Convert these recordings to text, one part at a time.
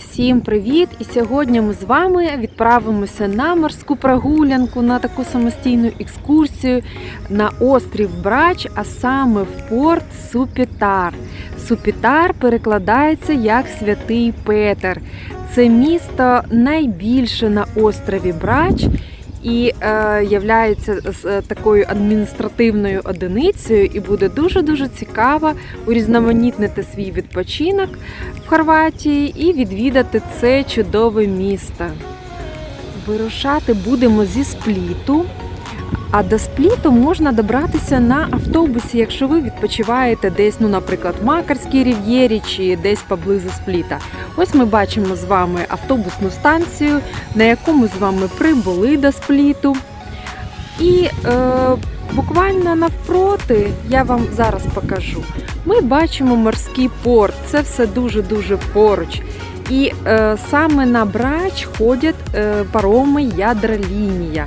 Всім привіт! І сьогодні ми з вами відправимося на морську прогулянку, на таку самостійну екскурсію на острів Брач, а саме в порт Супітар. Супітар перекладається як Святий Петер. Це місто найбільше на острові Брач і е, являється е, такою адміністративною одиницею, і буде дуже дуже цікаво урізноманітнити свій відпочинок в Хорватії і відвідати це чудове місто. Вирушати будемо зі спліту. А до спліту можна добратися на автобусі, якщо ви відпочиваєте десь, ну, наприклад, в Макарській рів'єрі чи десь поблизу спліта. Ось ми бачимо з вами автобусну станцію, на яку ми з вами прибули до спліту. І е, буквально навпроти, я вам зараз покажу, ми бачимо морський порт. Це все дуже-дуже поруч. І е, саме на брач ходять е, пароми ядролінія.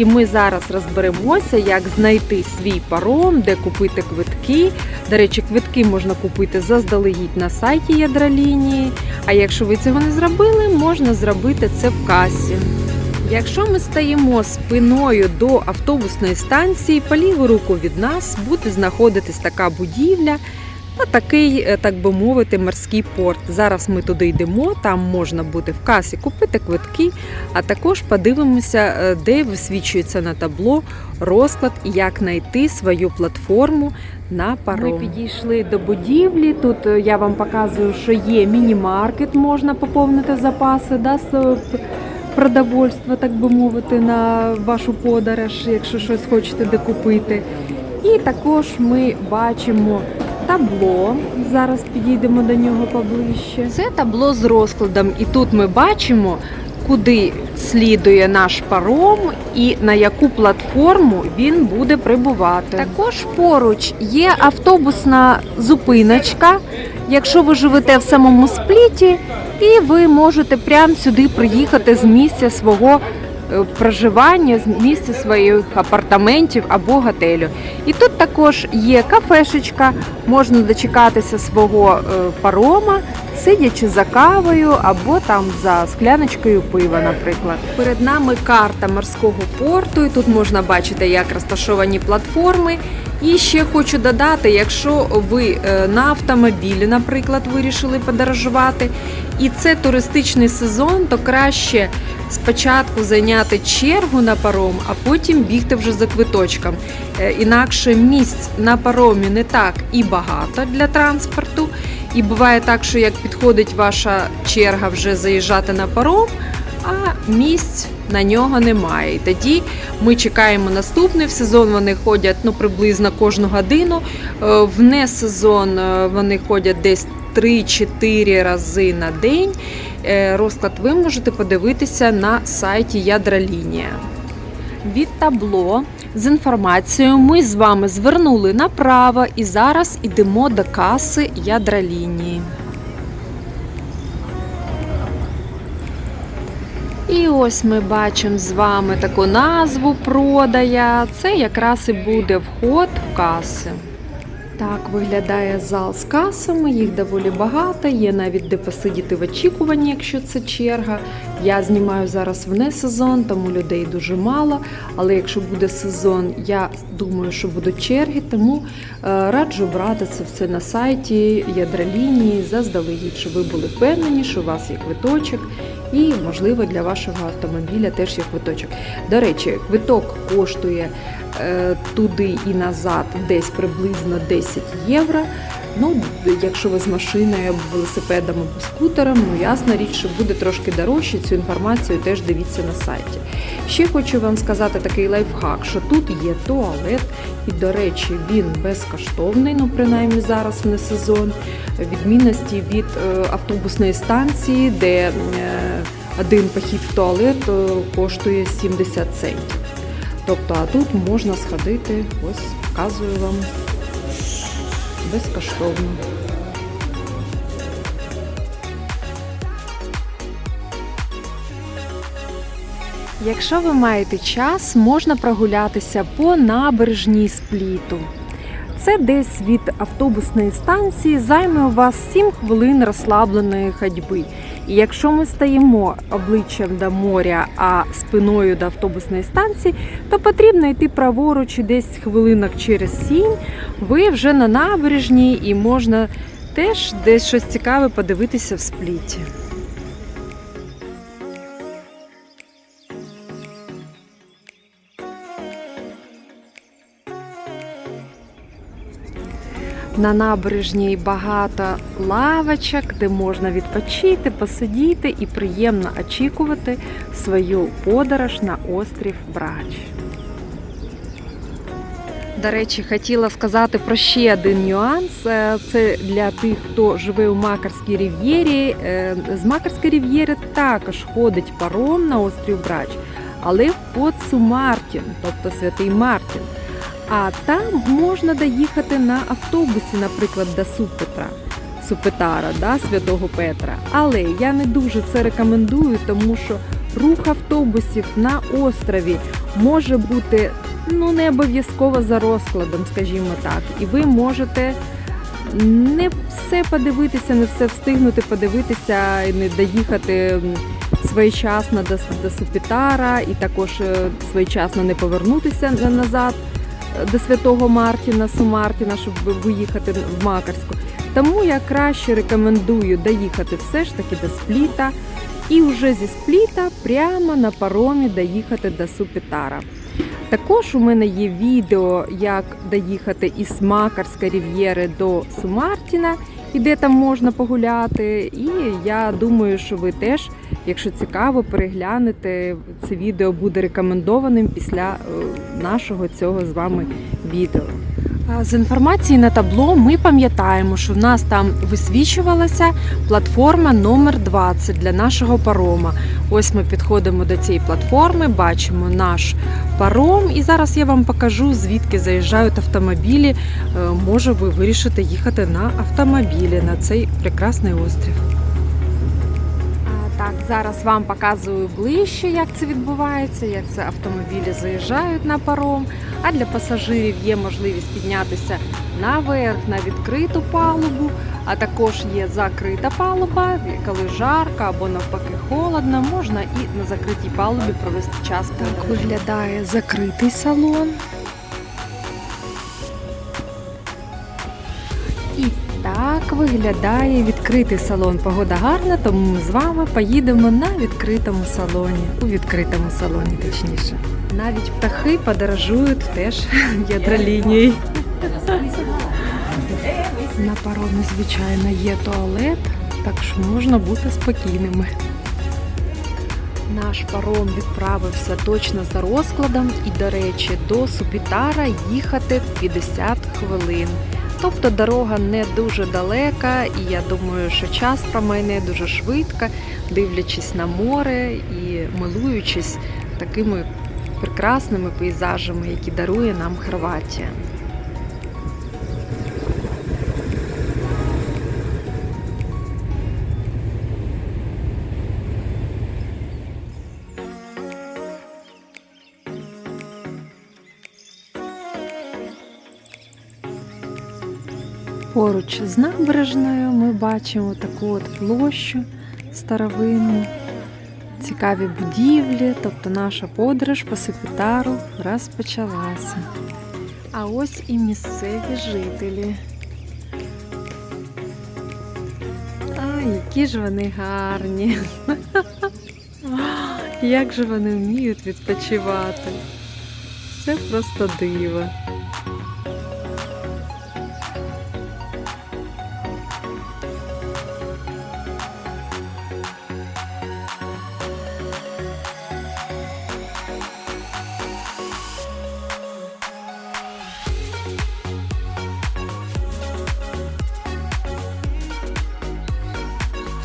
І ми зараз розберемося, як знайти свій паром, де купити квитки. До речі, квитки можна купити заздалегідь на сайті ядролінії. А якщо ви цього не зробили, можна зробити це в касі. Якщо ми стаємо спиною до автобусної станції, по ліву руку від нас буде знаходитись така будівля. Такий, е, так би мовити, морський порт. Зараз ми туди йдемо, там можна буде в касі купити квитки, а також подивимося, е, де висвічується на табло розклад як знайти свою платформу на паром. Ми підійшли до будівлі. Тут е, я вам показую, що є міні-маркет, можна поповнити запаси да, з так би мовити, на вашу подорож, якщо щось хочете де купити. І також ми бачимо табло. Зараз підійдемо до нього поближче. Це табло з розкладом, і тут ми бачимо, куди слідує наш паром і на яку платформу він буде прибувати. Також поруч є автобусна зупиночка. Якщо ви живете в самому спліті, і ви можете прямо сюди приїхати з місця свого проживання, з місця своїх апартаментів або готелю. І тут також є кафешечка, можна дочекатися свого е, парома, сидячи за кавою або там за скляночкою пива, наприклад. Перед нами карта морського порту, і тут можна бачити, як розташовані платформи. І ще хочу додати, якщо ви е, на автомобілі, наприклад, вирішили подорожувати, і це туристичний сезон, то краще спочатку зайняти чергу на паром, а потім бігти вже за квиточком. Е, Інакше місць на паромі не так і багато для транспорту. І буває так, що як підходить ваша черга вже заїжджати на паром, а місць на нього немає. І тоді ми чекаємо наступний. В сезон вони ходять ну, приблизно кожну годину. Е, В несезон е, вони ходять десь 3-4 рази на день. Е, Розклад ви можете подивитися на сайті Ядролінія. Від табло з інформацією ми з вами звернули направо і зараз йдемо до каси Ядролінії. І ось ми бачимо з вами таку назву продая. Це якраз і буде вход в каси. Так виглядає зал з касами, їх доволі багато. Є навіть де посидіти в очікуванні, якщо це черга. Я знімаю зараз в несезон, тому людей дуже мало. Але якщо буде сезон, я думаю, що будуть черги, тому е, раджу брати це все на сайті ядролінії заздалегідь, щоб ви були впевнені, що у вас є квиточок, і можливо для вашого автомобіля теж є квиточок. До речі, квиток коштує е, туди і назад десь приблизно 10 євро. Ну, якщо ви з машиною велосипедом або скутером, ну ясна річ, що буде трошки дорожче. Цю інформацію теж дивіться на сайті. Ще хочу вам сказати такий лайфхак, що тут є туалет, і, до речі, він безкоштовний, ну принаймні зараз не сезон. Відмінності від е, автобусної станції, де е, один похід в туалет е, коштує 70 центів. Тобто, а тут можна сходити, ось показую вам безкоштовно. Якщо ви маєте час, можна прогулятися по набережній спліту. Це десь від автобусної станції займе у вас 7 хвилин розслабленої ходьби. І якщо ми стоїмо обличчям до моря, а спиною до автобусної станції, то потрібно йти праворуч і десь хвилинок через сім. Ви вже на набережній і можна теж десь щось цікаве подивитися в спліті. На набережній багато лавочок, де можна відпочити, посидіти і приємно очікувати свою подорож на острів Брач. До речі, хотіла сказати про ще один нюанс. Е, Це для тих, хто живе у Макарській рів'єрі. Е, З Макарської рів'єри також ходить паром на острів Брач, але в Поцу Мартін, тобто Святий Мартін. А там можна доїхати на автобусі, наприклад, до Супетра, Супетара, да, Святого Петра. Але я не дуже це рекомендую, тому що рух автобусів на острові може бути ну не обов'язково за розкладом, скажімо так. І ви можете не все подивитися, не все встигнути подивитися і не доїхати своєчасно до, до Супітара, і також е, своєчасно не повернутися на- назад до Святого Мартіна, Сумартіна, щоб виїхати в Макарську. Тому я краще рекомендую доїхати все ж таки до Спліта і вже зі Спліта прямо на паромі доїхати до Супітара. Також у мене є відео, як доїхати із Макарської рів'єри до Сумартіна, і де там можна погуляти. І я думаю, що ви теж, якщо цікаво, переглянете. Це відео буде рекомендованим після е, нашого цього з вами відео. З інформації на табло ми пам'ятаємо, що в нас там висвічувалася платформа номер 20 для нашого парома. Ось ми підходимо до цієї платформи, бачимо наш паром, і зараз я вам покажу, звідки заїжджають автомобілі. Е, Може, ви вирішите їхати на автомобілі на цей прекрасний острів. Зараз вам показую ближче, як це відбувається, як це автомобілі заїжджають на паром. А для пасажирів є можливість піднятися наверх на відкриту палубу, а також є закрита палуба, коли жарко або навпаки холодно, можна і на закритій палубі провести час. Так виглядає закритий салон. Так виглядає відкритий салон. Погода гарна, тому ми з вами поїдемо на відкритому салоні. У відкритому салоні, точніше. Навіть птахи подорожують теж ядролінією. На паромі, звичайно, є туалет, так що можна бути спокійними. Наш паром відправився точно за розкладом, і, до речі, до Супітара їхати 50 хвилин. Тобто дорога не дуже далека, і я думаю, що час промайне дуже швидко, дивлячись на море і милуючись такими прекрасними пейзажами, які дарує нам Хорватія. Поруч з набережною ми бачимо таку от площу старовинну, цікаві будівлі, тобто наша подорож по Сепітару розпочалася. А ось і місцеві жителі. А, які ж вони гарні. Як же вони вміють відпочивати. Це просто диво.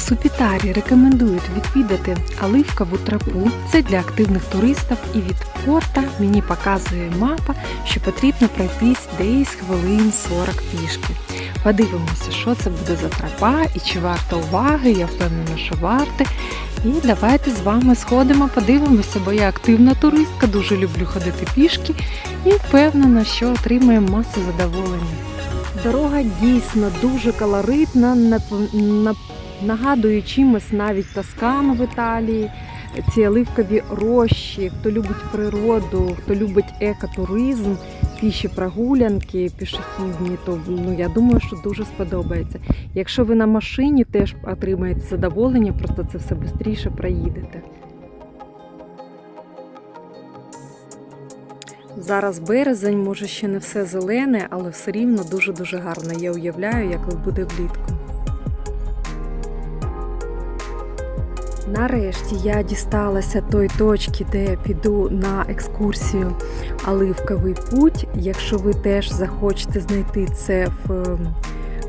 Супітарі рекомендують відвідати оливкову тропу. Це для активних туристів. І від порта мені показує мапа, що потрібно пройтись десь хвилин 40 пішки. Подивимося, що це буде за тропа і чи варто уваги. Я впевнена, що варте. І давайте з вами сходимо, подивимося, бо я активна туристка, дуже люблю ходити пішки і впевнена, що отримаємо масу задоволення. Дорога дійсно дуже колоритна, нагадує чимось навіть Тоскану в Італії. Ці оливкові рощі, хто любить природу, хто любить екотуризм, піші прогулянки, пішохідні, то ну я думаю, що дуже сподобається. Якщо ви на машині, теж отримаєте задоволення, просто це все швидше проїдете. Зараз березень, може ще не все зелене, але все рівно дуже-дуже гарно. Я уявляю, як буде влітку. Нарешті я дісталася той точки, де я піду на екскурсію Оливковий путь. Якщо ви теж захочете знайти це в,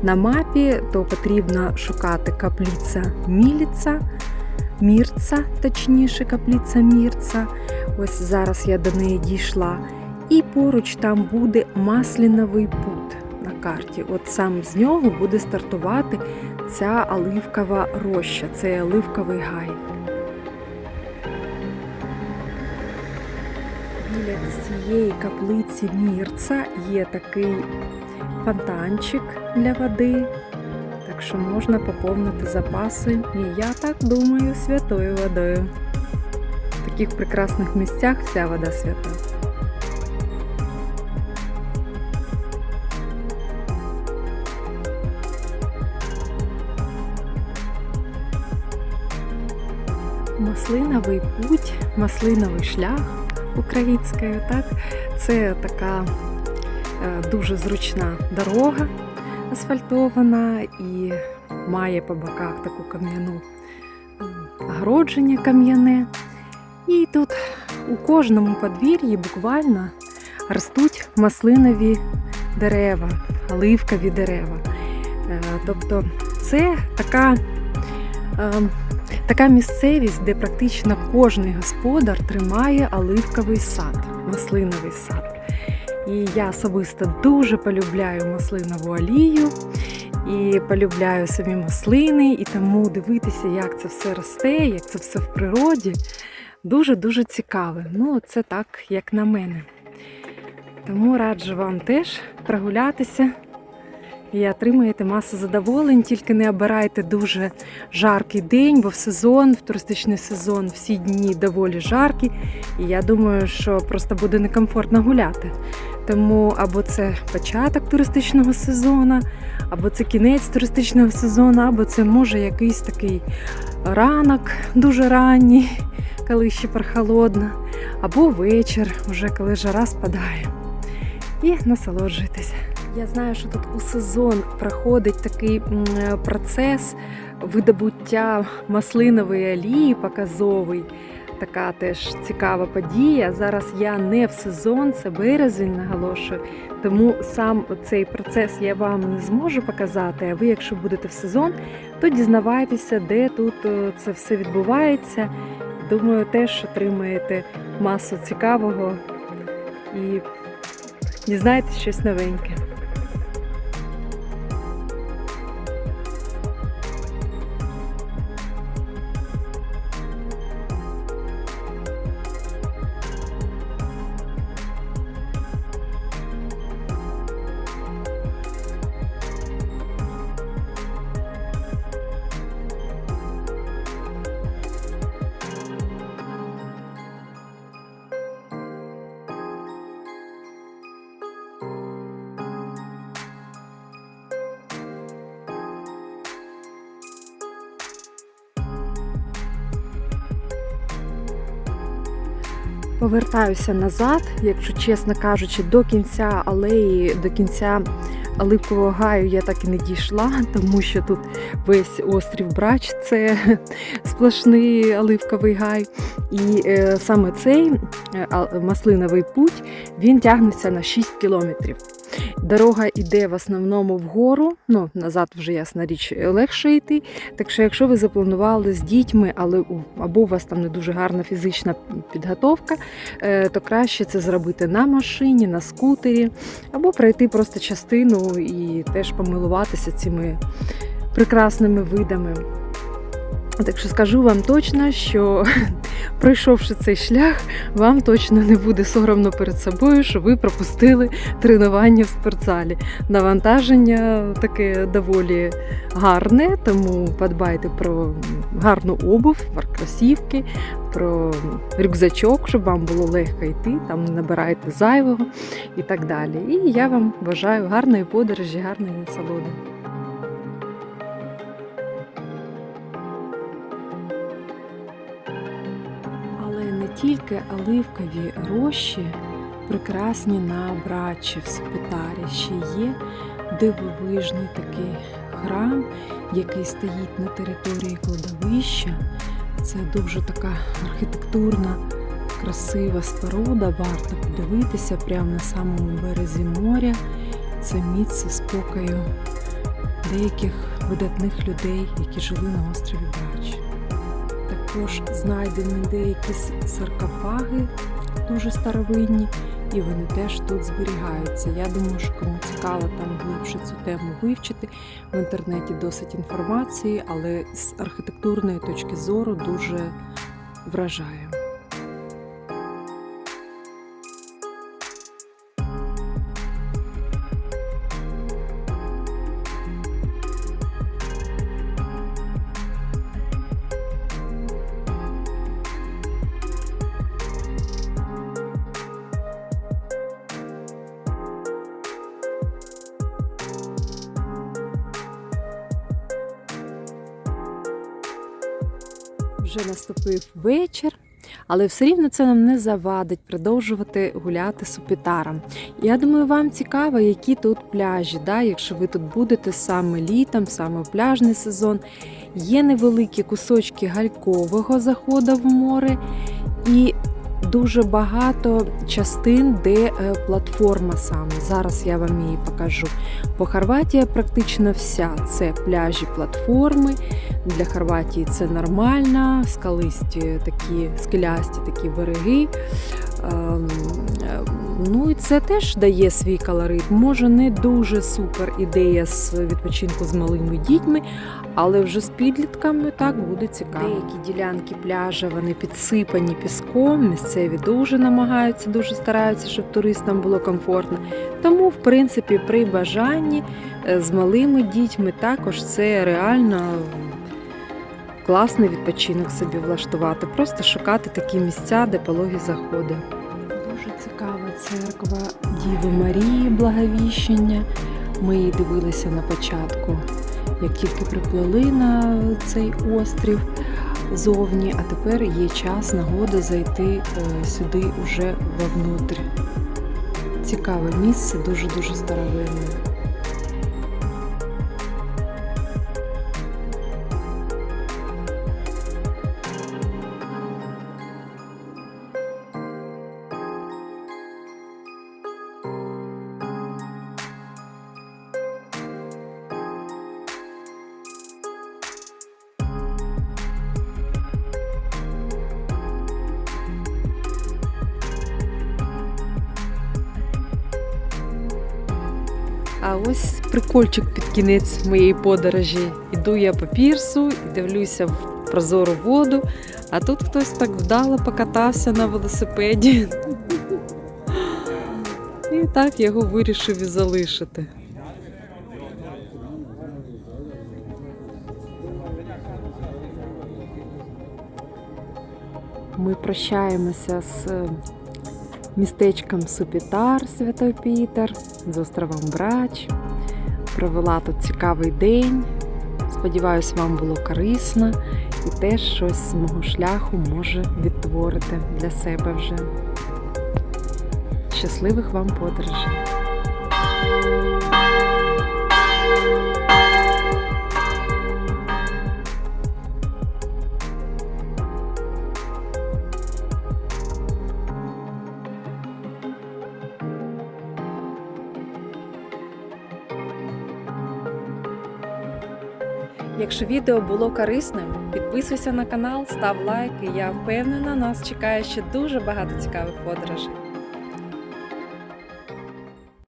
на мапі, то потрібно шукати капліця Міліца, Мірца, точніше, капліця Мірца. Ось зараз я до неї дійшла. І поруч там буде Масліновий пут на карті. От сам з нього буде стартувати ця оливкова роща, цей оливковий гай. Біля цієї каплиці Мірца є такий фонтанчик для води, так що можна поповнити запаси. І я так думаю, святою водою. В таких прекрасних місцях вся вода свята. Маслиновий путь, маслиновий шлях українською, так? Це така е, дуже зручна дорога асфальтована і має по боках таку кам'яну огородження кам'яне. І тут у кожному подвір'ї буквально ростуть маслинові дерева, оливкові дерева. Е, Тобто це така. Така місцевість, де практично кожний господар тримає оливковий сад, маслиновий сад. І я особисто дуже полюбляю маслинову олію і полюбляю самі маслини, і тому дивитися, як це все росте, як це все в природі, дуже-дуже цікаве. Ну, це так, як на мене. Тому раджу вам теж прогулятися і отримаєте масу задоволень, тільки не обирайте дуже жаркий день, бо в сезон, в туристичний сезон всі дні доволі жаркі. І я думаю, що просто буде некомфортно гуляти. Тому або це початок туристичного сезону, або це кінець туристичного сезону, або це може якийсь такий ранок дуже ранній, коли ще прохолодно, або вечір, вже коли жара спадає. І насолоджуйтесь. Я знаю, що тут у сезон проходить такий процес видобуття маслинової олії показовий. Така теж цікава подія. Зараз я не в сезон, це березень, наголошую. Тому сам цей процес я вам не зможу показати. А ви, якщо будете в сезон, то дізнавайтеся, де тут е, це все відбувається. Думаю, теж отримаєте масу цікавого і дізнаєтесь щось новеньке. Повертаюся назад, якщо чесно кажучи, до кінця алеї, до кінця оливкового гаю я так і не дійшла, тому що тут весь острів Брач це сплошний оливковий гай. І е, саме цей е, маслиновий путь він тягнеться на 6 кілометрів. Дорога йде в основному вгору, ну назад вже ясна річ легше йти. Так що, якщо ви запланували з дітьми, але або у вас там не дуже гарна фізична підготовка, е, то краще це зробити на машині, на скутері, або пройти просто частину і теж помилуватися цими прекрасними видами. Так що скажу вам точно, що пройшовши цей шлях, вам точно не буде соромно перед собою, що ви пропустили тренування в спортзалі. Навантаження таке доволі гарне, тому подбайте про гарну обув, про кросівки, про рюкзачок, щоб вам було легко йти, там не набирайте зайвого і так далі. І я вам бажаю гарної подорожі, гарної насолоди. Тільки оливкові рощі прекрасні на брачі в Сопітарі. Ще є дивовижний такий храм, який стоїть на території кладовища. Це дуже така архітектурна, красива споруда. Варто подивитися прямо на самому березі моря. Це місце спокою деяких видатних людей, які жили на острові Брач. Також знайдені деякі саркофаги дуже старовинні, і вони теж тут зберігаються. Я думаю, що кому цікаво там глибше цю тему вивчити. В інтернеті досить інформації, але з архітектурної точки зору дуже вражає. Вечір, але все рівно це нам не завадить продовжувати гуляти супітаром. Я думаю, вам цікаво, які тут пляжі. Да? Якщо ви тут будете саме літом, саме в пляжний сезон, є невеликі кусочки галькового заходу в море і дуже багато частин, де е, платформа саме. Зараз я вам її покажу. Бо Хорватія практично вся це пляжі платформи. Для Хорватії це нормально, скалисті такі скелясті такі береги. Ну і це теж дає свій колорит. Може, не дуже супер ідея з відпочинку з малими дітьми, але вже з підлітками так буде цікаво. Деякі ділянки пляжа вони підсипані піском. Місцеві дуже намагаються, дуже стараються, щоб туристам було комфортно. Тому, в принципі, при бажанні е, з малими дітьми також це реально класний відпочинок собі влаштувати. Просто шукати такі місця, де пологі заходи. Церква Діви Марії Благовіщення. Ми її дивилися на початку, як тільки приплили на цей острів зовні, а тепер є час, нагода зайти е, сюди уже вовнутрь. Цікаве місце, дуже-дуже старовинне. А ось прикольчик під кінець моєї подорожі. Іду я по пірсу і дивлюся в прозору воду, а тут хтось так вдало покатався на велосипеді. І так його вирішив і залишити. Ми прощаємося з містечком Супітар, Святопітер, з островом Брач. Провела тут цікавий день. Сподіваюсь, вам було корисно і теж щось з мого шляху може відтворити для себе вже. Щасливих вам подорожей! Якщо відео було корисним, підписуйся на канал, став лайк, і я впевнена, нас чекає ще дуже багато цікавих подорожей.